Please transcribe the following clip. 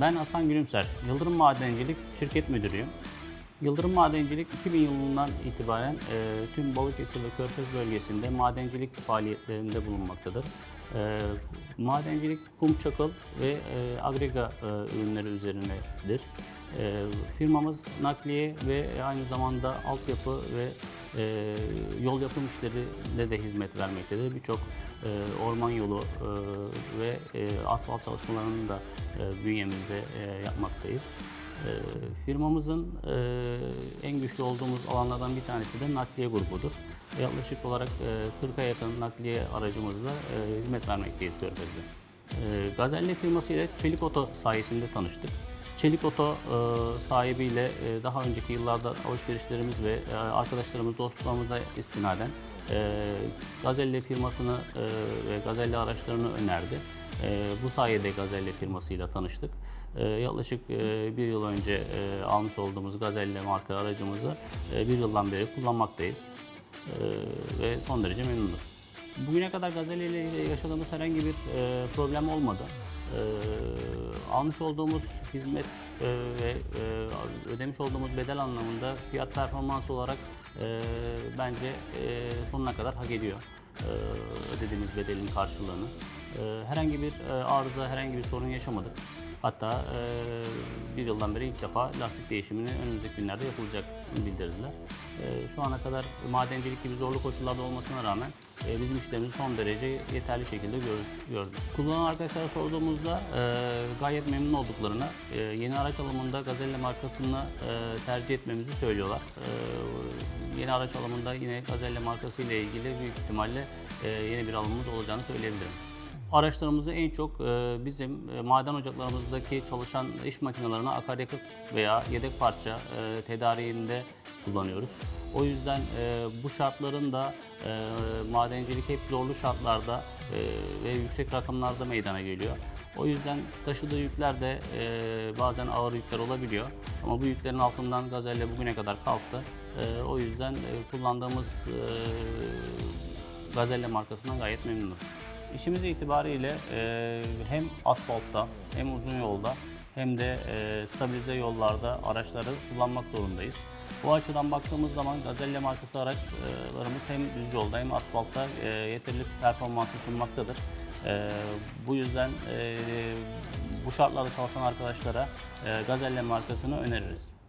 Ben Hasan Gülümser. Yıldırım Madencilik Şirket Müdürüyüm. Yıldırım Madencilik 2000 yılından itibaren e, tüm Balıkesir ve Körfez bölgesinde madencilik faaliyetlerinde bulunmaktadır. E, madencilik kum çakıl ve e, agrega e, ürünleri üzerinedir. E, firmamız nakliye ve aynı zamanda altyapı ve e, yol yapım işlerine de hizmet vermektedir. Birçok e, orman yolu e, ve e, asfalt çalışmalarını da e, bünyemizde e, yapmaktayız. E, firmamızın e, en güçlü olduğumuz alanlardan bir tanesi de nakliye grubudur. Yaklaşık olarak e, 40'a yakın nakliye aracımızla e, hizmet vermekteyiz Körfez'de. E, Gazelli firması ile Çelik Oto sayesinde tanıştık. Çelik Oto e, sahibiyle e, daha önceki yıllarda alışverişlerimiz ve e, arkadaşlarımız, dostlarımıza istinaden e, Gazelli firmasını e, ve Gazelli araçlarını önerdi. E, bu sayede Gazelli firmasıyla tanıştık. E, yaklaşık e, bir yıl önce e, almış olduğumuz Gazelli marka aracımızı e, bir yıldan beri kullanmaktayız. E, ve son derece memnunuz. Bugüne kadar Gazelli ile yaşadığımız herhangi bir e, problem olmadı. E, almış olduğumuz hizmet e, ve e, ödemiş olduğumuz bedel anlamında fiyat performans olarak e, bence sonuna kadar hak ediyor ödediğimiz bedelin karşılığını. Herhangi bir arıza, herhangi bir sorun yaşamadık. Hatta bir yıldan beri ilk defa lastik değişimini önümüzdeki günlerde yapılacak bildirdiler. Şu ana kadar madencilik gibi zorlu koşullarda olmasına rağmen e, bizim işlerimizi son derece yeterli şekilde gör- gördük. Kullanan arkadaşlara sorduğumuzda e, gayet memnun olduklarını, e, yeni araç alımında Gazelle markasını e, tercih etmemizi söylüyorlar. E, yeni araç alımında yine Gazelle markası ile ilgili büyük ihtimalle e, yeni bir alımımız olacağını söyleyebilirim. Araçlarımızı en çok e, bizim e, maden ocaklarımızdaki çalışan iş makinelerine akaryakıt veya yedek parça e, tedariğinde kullanıyoruz. O yüzden bu şartların da madencilik hep zorlu şartlarda ve yüksek rakamlarda meydana geliyor. O yüzden taşıdığı yükler de bazen ağır yükler olabiliyor. Ama bu yüklerin altından Gazelle bugüne kadar kalktı. O yüzden kullandığımız Gazelle markasından gayet memnunuz. İşimiz itibariyle e, hem asfaltta hem uzun yolda hem de e, stabilize yollarda araçları kullanmak zorundayız. Bu açıdan baktığımız zaman Gazelle markası araçlarımız hem düz yolda hem asfaltta e, yeterli performansı sunmaktadır. E, bu yüzden e, bu şartlarda çalışan arkadaşlara e, Gazelle markasını öneririz.